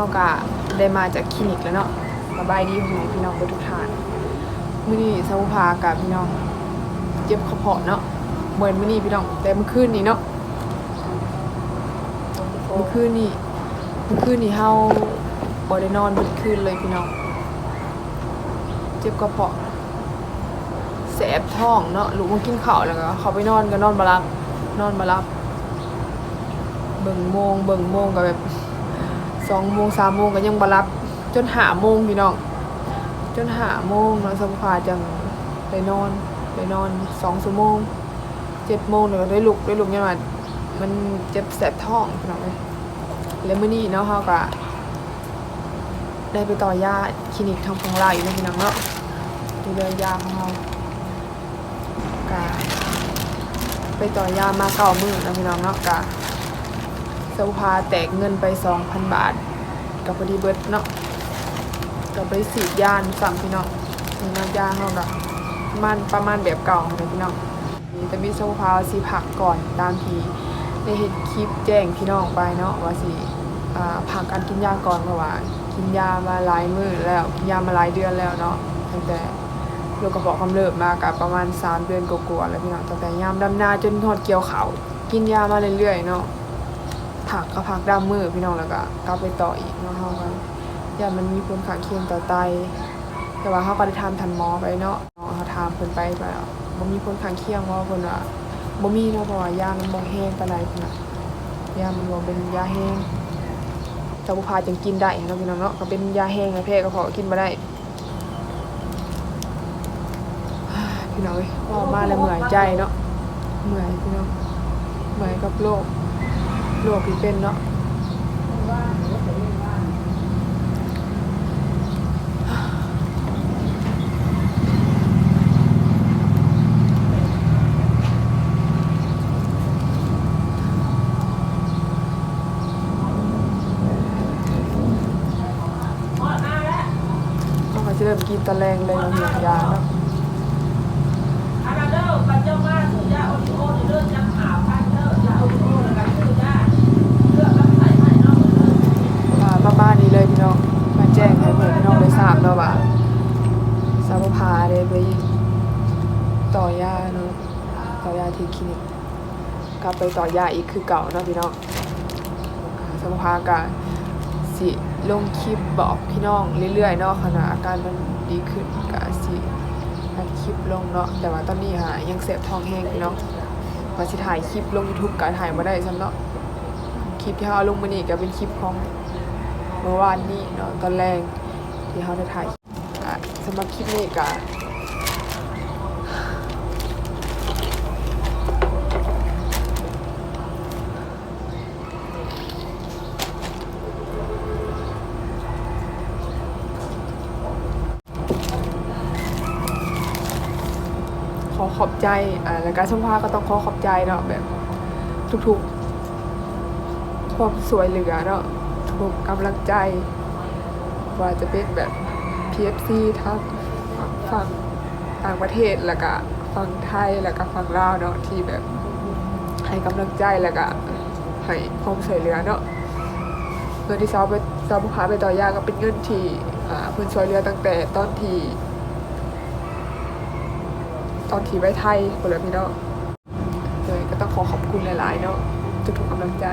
ากะได้มาจากคลินิกแล้วเนาะสบายดีของพี่น้องทุกท่านมื้อนี้สาวพากับพี่น้องเจ็บกระเพาะเนาะเหมือนมื้อนี้พี่น้องแต่เมื่อคืนนี้เนาะเมื่อคืนนี้เมื่อคืนนี้เฮาบ่ได้นอนเมื่อคืนเลยพี่น้อง เจ็บกระเพาะแสบท้องเนาะลูกมากินข้าวแล้วก็เขาไปนอนก็นอนบ่หลับนอนบ่หลับเบิ่งโมงเบิ่งโมงก็แบบ สองโมงสามโมงก็ยังบรับ จนหาโมงพี่น้อง จนหาโมงแล้วสมภาจังได้นอนได้นอนสองชั่วโมงเจ็ดโมงแล้วก็ได้ลุกได้ลุกยังไงมันเจ็บแสบท้องพี่น้องเลยแล้วมื้อนี้เนาะเฮาก็ได้ไปต่อยาคลินิกทางของเราอีกแล้วพี่น้องเนาะดูแลยาของเราก็ไปต่อยามาเก้ามือแล้วพี่น้องเนาะก็ เซาพาแตกเงินไป2,000บาทกับพอดีเบิร์ดเนาะกับไปสีดยานสั่งพี่น้องมีน้ำยาเขากับมันประมาณแบบเก่าเลยพี่น้องนี่แต่มีเซาพาสีผักก่อนตามที่ได้เห็นคลิปแจ้งพี่น้องไปเนาะว่าสิอ่าผักการกินยาก่อนเพราะว่า กินยามาหลายมื้อแล้วกินยามาหลายเดือนแล้วเนาะตั้งแต่โรคกระเพาะกำเริบมากับประมาณ 3 เดือนกว่าๆแล้วพี่น้องตั้งแต่ยามดำนาจนทอดเกี่ยวเขากินยามาเรื่อยๆเนาะ ผักก็ผักดำมือพี่น้องแล้วก็กลับไปต่ออีกเนาะเฮากันอย่ามันมีผลข้างเคียงต่อไต แต่ว่าเฮาก็ได้ทำทันหมอไปเนาะเนาะเฮาถามเพิ่นไปว่าบ่มีผลข้างเคียงว่าเพิ่นว่าบ่มีเนาะเพราะว่ายามันบ่แห้งปานใดพุ่นน่ะยามันบ่เป็นยาแห้งแต่บ่พาจังกินได้เนาะพี่น้องเนาะก็เป็นยาแห้งนะแพ้ก็พอกินบ่ได้พี่น้องเอ้ยว่ามาแล้วเมื่อยใจเนาะเมื่อยพี่น้องเมื่อยกับโรค โรคที่เป็นเนาะต้องมาเริ่มกินตะแรงเลยเนาะเหี่ยวยาเนาะอันนั้นเด้อปัจจุบันซื้อยาโอริโอนี่เด้อจังาวพาได้ไปต่อยาเนาะต่อยาที่คลินิกกลับไปต่อยาอีกคือเก่าเนาะพี่น้องสาวพากะสิลงคลิปบอกพี่น้องเรื่อยๆเนาะขณะอาการมันดีขึ้นกะสิอัดคลิปลงเนาะแต่ว่าตอนนี้หายังเสพท้องแห้งพี่น้องว่าสิถ่ายคลิปลง YouTube ก็ถ่ายบ่ได้ซ้ำเนาะคลิปที่เฮาลงมื้อนี้ก็เป็นคลิปของเมื่อวานนี้เนาะตอนแรกที่เขาได้ถ่าย สำหรับคลิปนี้ก็ขอขอบใจ อ่าแล้วการสัมภาษณ์ก็ต้องขอขอบใจเนาะแบบ ทุกๆ ความสวยเหลือเนาะทุกกำลังใจ ว่าจะเป็นแบบ PFC ทั้งฝั่งต่างประเทศแล้วก็ฝั่งไทยแล้วก็ฝั่งลาวเนาะที่แบบให้กำลังใจแล้วก็ให้ความช่วยเหลือเนาะเงินที่ซาวไปซาวผู้ค้าไปต่อยาก็เป็นเงินที่อ่าเพิ่นช่วยเหลือตั้งแต่ตอนที่ตอนที่ไว้ไทยคนละพี่เนาะเลยก็ต้องขอขอบคุณหลาย ๆ เนาะทุกๆกำลังใจ